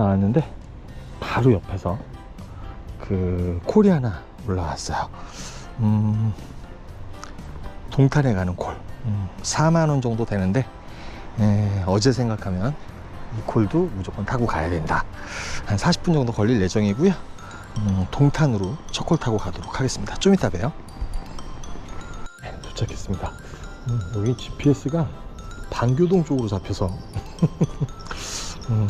나왔는데 바로 옆에서 그 하나 올라왔어요. 음, 동탄에 가는 콜. 음, 4만 원 정도 되는데 에, 어제 생각하면 이 콜도 무조건 타고 가야 된다. 한 40분 정도 걸릴 예정이고요. 음, 동탄으로 첫 콜 타고 가도록 하겠습니다. 좀 이따 봬요. 네, 도착했습니다. 음, 여기 GPS가 반교동 쪽으로 잡혀서 음,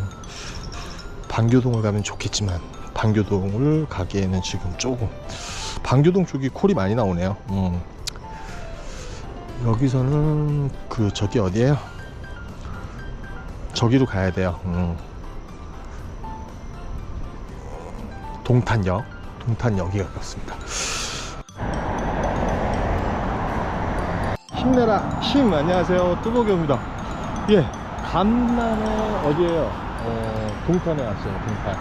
반교동을 가면 좋겠지만 반교동을 가기에는 지금 조금 반교동 쪽이 콜이 많이 나오네요. 음. 여기서는 그 저기 어디예요? 저기로 가야 돼요. 음. 동탄역, 동탄역이 가깝습니다. 힘내라 힘 안녕하세요 뚜벅이입니다 예 간만에 어디에요 어, 동탄에 왔어요 동탄.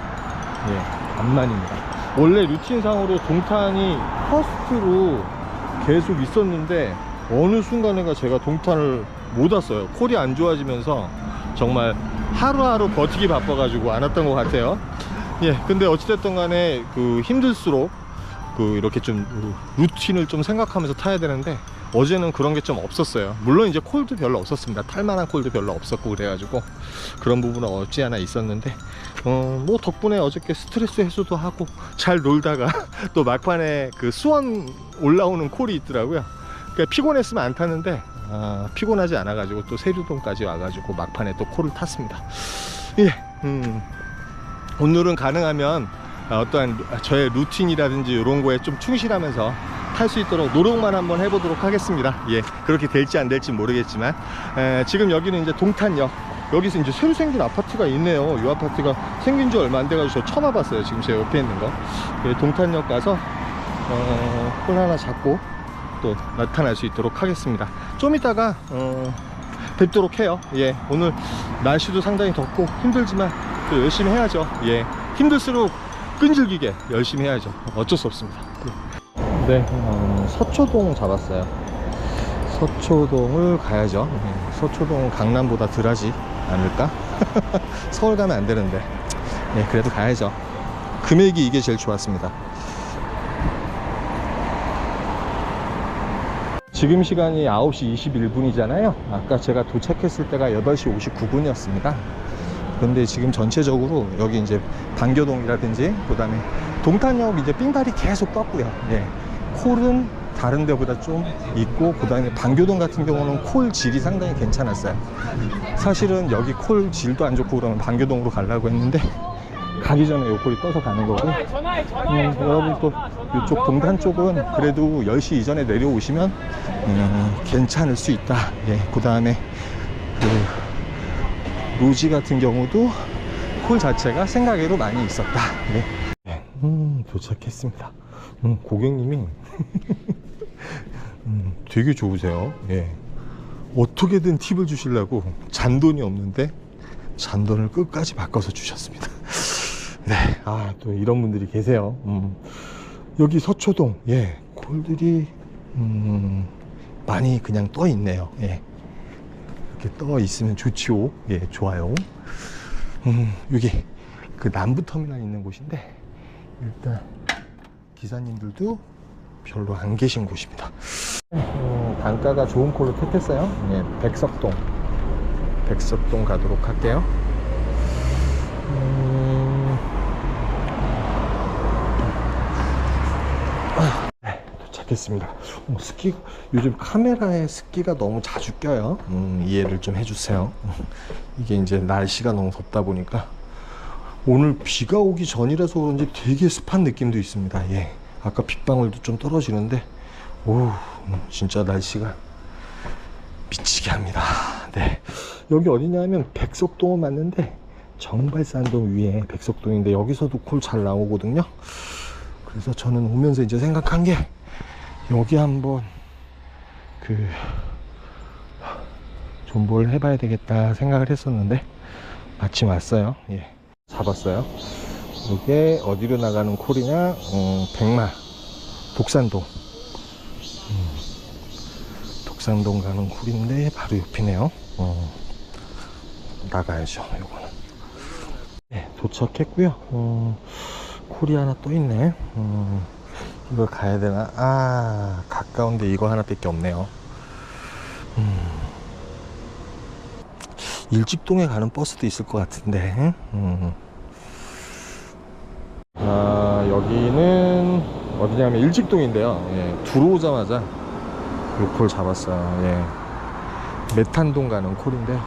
예 간만입니다. 원래 루틴상으로 동탄이 퍼스트로 계속 있었는데 어느 순간에가 제가 동탄을 못 왔어요. 콜이 안 좋아지면서 정말 하루하루 버티기 바빠 가지고 안 왔던 것 같아요. 예 근데 어찌됐든 간에 그 힘들수록 그 이렇게 좀 루틴을 좀 생각하면서 타야 되는데 어제는 그런 게 좀 없었어요. 물론 이제 콜도 별로 없었습니다. 탈만한 콜도 별로 없었고 그래가지고 그런 부분은 없지 않아 있었는데 어 뭐 덕분에 어저께 스트레스 해소도 하고 잘 놀다가 또 막판에 그 수원 올라오는 콜이 있더라고요. 그러니까 피곤했으면 안 탔는데 아, 피곤하지 않아 가지고 또 세류동까지 와 가지고 막판에 또 콜을 탔습니다. 예 음. 오늘은 가능하면 아, 어떠한 저의 루틴이라든지 이런 거에 좀 충실하면서 탈수 있도록 노력만 한번 해보도록 하겠습니다. 예, 그렇게 될지 안 될지 모르겠지만 에, 지금 여기는 이제 동탄역 여기서 이제 새로 생긴 아파트가 있네요. 이 아파트가 생긴 지 얼마 안 돼가지고 저 처음 와봤어요. 지금 제 옆에 있는 거. 예, 동탄역 가서 어, 폰 하나 잡고 또 나타날 수 있도록 하겠습니다. 좀 이따가 어, 뵙도록 해요. 예, 오늘 날씨도 상당히 덥고 힘들지만 또 열심히 해야죠. 예, 힘들수록 끈질기게 열심히 해야죠. 어쩔 수 없습니다. 네, 어, 서초동 잡았어요. 서초동을 가야죠. 예, 서초동은 강남보다 덜하지 않을까? 서울 가면 안 되는데. 예, 그래도 가야죠. 금액이 이게 제일 좋았습니다. 지금 시간이 9시 21분이잖아요. 아까 제가 도착했을 때가 8시 59분이었습니다. 근데 지금 전체적으로 여기 이제 반교동이라든지 그 다음에 동탄역 이제 삥발이 계속 떴고요. 예. 콜은 다른 데보다 좀 있고 그 다음에 반교동 같은 경우는 콜 질이 상당히 괜찮았어요. 사실은 여기 콜 질도 안 좋고 그러면 반교동으로 가려고 했는데 가기 전에 요 콜이 떠서 가는 거고 음, 여러분 또 이쪽 동탄 쪽은 그래도 10시 이전에 내려오시면 음, 괜찮을 수 있다. 예. 그 다음에 그 루지 같은 경우도 콜 자체가 생각외로 많이 있었다. 네. 음, 도착했습니다. 음, 고객님이 음, 되게 좋으세요. 예. 어떻게든 팁을 주시려고 잔돈이 없는데 잔돈을 끝까지 바꿔서 주셨습니다. 네, 아, 또 이런 분들이 계세요. 음. 여기 서초동, 예, 콜들이, 음, 많이 그냥 떠 있네요. 예. 이렇게 떠 있으면 좋지요. 예, 좋아요. 음, 여기 그 남부터미널 있는 곳인데 일단 기사님들도 별로 안 계신 곳입니다. 어, 단가가 좋은 콜로 택했어요. 예, 백석동. 백석동 가도록 할게요. 음, 네, 도착했습니다. 어, 습기 요즘 카메라에 습기가 너무 자주 껴요. 음, 이해를 좀 해주세요. 이게 이제 날씨가 너무 덥다 보니까 오늘 비가 오기 전이라서 그런지 되게 습한 느낌도 있습니다. 예, 아까 빗방울도 좀 떨어지는데 오, 음, 진짜 날씨가 미치게 합니다. 네, 여기 어디냐면 백석동은 맞는데 정발산동 위에 백석동인데 여기서도 콜 잘 나오거든요. 그래서 저는 오면서 이제 생각한 게 여기 한번 그 존버를 해봐야 되겠다 생각을 했었는데 마침 왔어요. 예, 잡았어요. 이게 어디로 나가는 콜이냐? 어, 백마 독산동. 음, 독산동 가는 콜인데 바로 옆이네요. 어, 나가야죠. 요거는. 네, 도착했고요. 어, 콜이 하나 또 있네. 어, 이걸 가야 되나? 아, 가까운데 이거 하나밖에 없네요. 음. 일직동에 가는 버스도 있을 것 같은데. 음. 아, 여기는 어디냐면 일직동인데요. 예, 들어오자마자 요콜 잡았어요. 예. 메탄동 가는 콜인데요.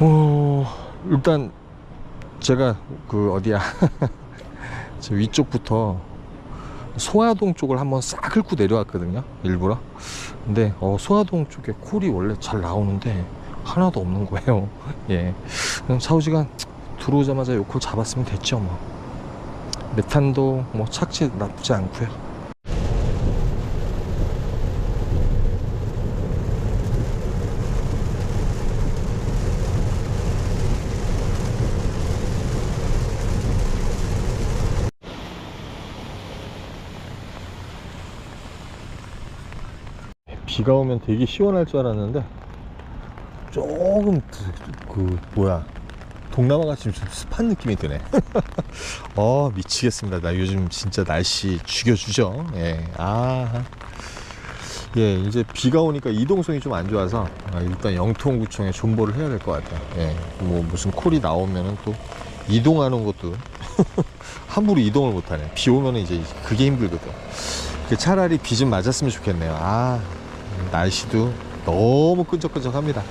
어, 일단 제가 그 어디야 저 위쪽부터 소화동 쪽을 한번 싹 긁고 내려왔거든요 일부러 근데 어, 소화동 쪽에 콜이 원래 잘 나오는데 하나도 없는 거예요 예 그럼 사우지간 들어오자마자 요콜 잡았으면 됐죠 뭐 메탄도 뭐 착지 나쁘지 않고요. 비가 오면 되게 시원할 줄 알았는데 조금 그 뭐야 동남아 같이 좀 습한 느낌이 드네. 어 미치겠습니다. 나 요즘 진짜 날씨 죽여주죠. 예. 아. 예, 이제 비가 오니까 이동성이 좀 안 좋아서 아, 일단 영통구청에 존버를 해야 될 것 같아요. 예, 뭐 무슨 콜이 나오면은 또 이동하는 것도 함부로 이동을 못하네. 비 오면은 이제 그게 힘들거든. 그 차라리 비 좀 맞았으면 좋겠네요. 아, 날씨도 너무 끈적끈적합니다.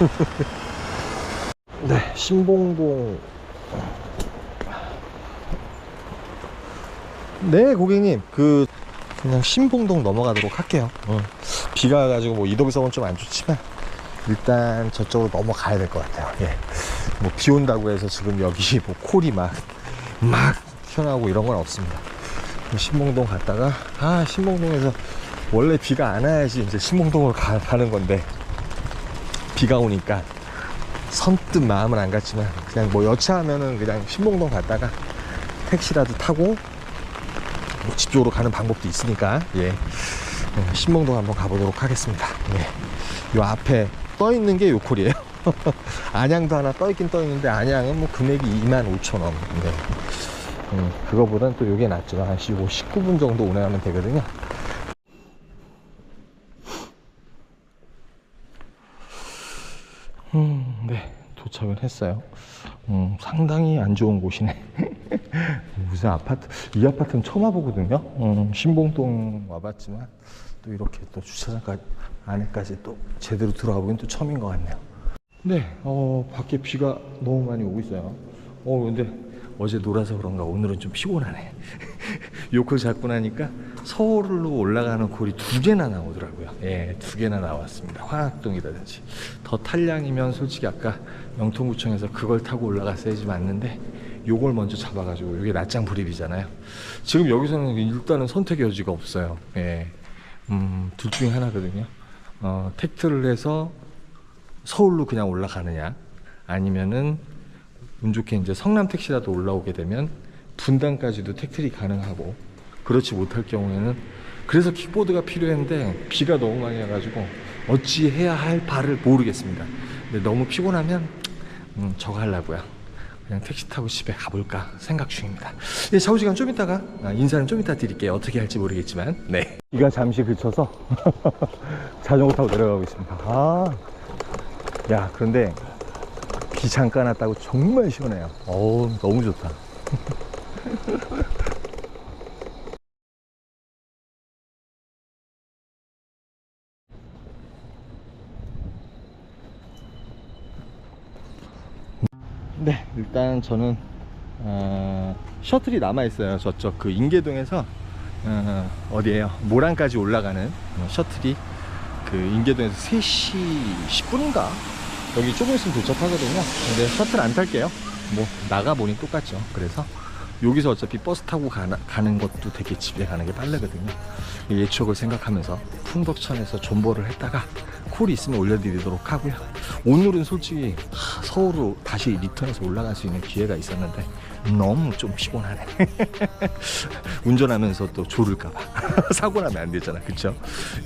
네, 신봉동. 네, 고객님. 그, 그냥 신봉동 넘어가도록 할게요. 어. 비가 와가지고 뭐 이동성은 좀 안 좋지만, 일단 저쪽으로 넘어가야 될 것 같아요. 예. 뭐 비 온다고 해서 지금 여기 뭐 콜이 막, 막 튀어나오고 이런 건 없습니다. 신봉동 갔다가, 아, 신봉동에서 원래 비가 안 와야지 이제 신봉동을 가, 가는 건데, 비가 오니까 선뜻 마음은 안 갔지만 그냥 뭐 여차하면은 그냥 신봉동 갔다가 택시라도 타고 뭐 집 쪽으로 가는 방법도 있으니까 예. 어, 신봉동 한번 가보도록 하겠습니다. 예. 요 앞에 떠 있는 게 요콜이에요. 안양도 하나 떠 있긴 떠 있는데 안양은 뭐 금액이 25,000원. 네. 음, 그거보단 또 요게 낫죠. 한 19분 정도 운행하면 되거든요 음, 네, 도착을 했어요. 음, 상당히 안 좋은 곳이네. 무슨 아파트, 이 아파트는 처음 와보거든요. 음, 신봉동 와봤지만, 또 이렇게 또 주차장까지, 안에까지 또 제대로 들어가 보긴 또 처음인 것 같네요. 네, 어, 밖에 비가 너무 많이 오고 있어요. 어, 근데 어제 놀아서 그런가 오늘은 좀 피곤하네. 요콜 잡고 나니까 서울로 올라가는 골이 두 개나 나오더라고요. 예, 두 개나 나왔습니다. 화학동이라든지. 더 탈량이면 솔직히 아까 영통구청에서 그걸 타고 올라갔어야지 맞는데 요걸 먼저 잡아가지고 이게 낮장 불입이잖아요. 지금 여기서는 일단은 선택의 여지가 없어요. 예, 음, 둘 중에 하나거든요. 어, 택트를 해서 서울로 그냥 올라가느냐 아니면은 운 좋게 이제 성남 택시라도 올라오게 되면 분당까지도 택트리 가능하고 그렇지 못할 경우에는 그래서 킥보드가 필요했는데 비가 너무 많이 와가지고 어찌 해야 할 바를 모르겠습니다. 근데 너무 피곤하면 음, 저거 하려고요. 그냥 택시 타고 집에 가볼까 생각 중입니다. 네, 좌우 시간 좀 이따가 아, 인사는 좀 이따 드릴게요. 어떻게 할지 모르겠지만 네. 비가 잠시 그쳐서 자전거 타고 내려가고 있습니다. 아, 야 그런데 비 잠깐 왔다고 정말 시원해요. 어우 너무 좋다. 네, 일단 저는 어, 셔틀이 남아 있어요. 저쪽 그 인계동에서 어, 어디에요? 모란까지 올라가는 어, 셔틀이 그 인계동에서 3시 10분인가 여기 조금 있으면 도착하거든요. 근데 셔틀 안 탈게요. 뭐 나가 보니 똑같죠. 그래서 여기서 어차피 버스 타고 가나, 가는 것도 되게 집에 가는 게 빠르거든요. 이 예측을 생각하면서 풍덕천에서 존버를 했다가 콜이 있으면 올려드리도록 하고요. 오늘은 솔직히 하, 서울로 다시 리턴해서 올라갈 수 있는 기회가 있었는데 너무 좀 피곤하네. 운전하면서 또 졸을까봐 사고 나면 안 되잖아, 그쵸?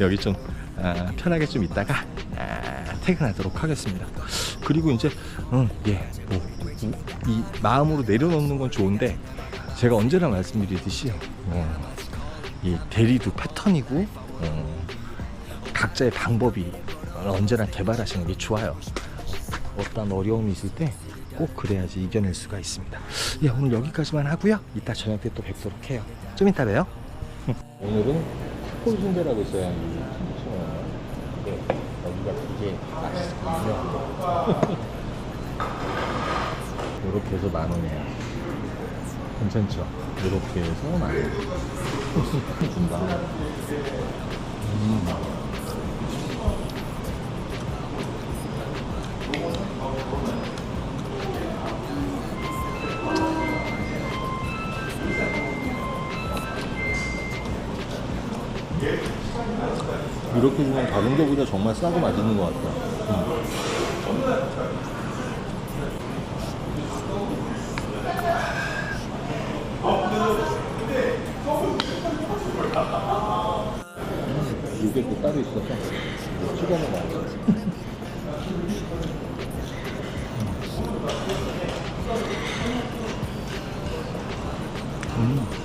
여기 좀 아, 편하게 좀 있다가 아, 퇴근하도록 하겠습니다. 그리고 이제 음, 예, 뭐, 이 마음으로 내려놓는 건 좋은데 제가 언제나 말씀드리듯이 어, 이 대리도 패턴이고 어, 각자의 방법이 언제나 개발하시는 게 좋아요. 어떤 어려움이 있을 때 꼭 그래야지 이겨낼 수가 있습니다. 예, 오늘 여기까지만 하고요. 이따 저녁 때 또 뵙도록 해요. 좀 이따 봬요. 오늘은 숯불 순대라고 있어요. 네, 되게 맛있거든요. 이렇게 해서 만 원이에요. 괜찮죠? 이렇게 해서 만 원. 준다. 음. 이렇게 주면 다른 데보다 정말 싸고 맛있는 것 같아요. 음. 이게 또 따로 있어서 추가는 많이. 음.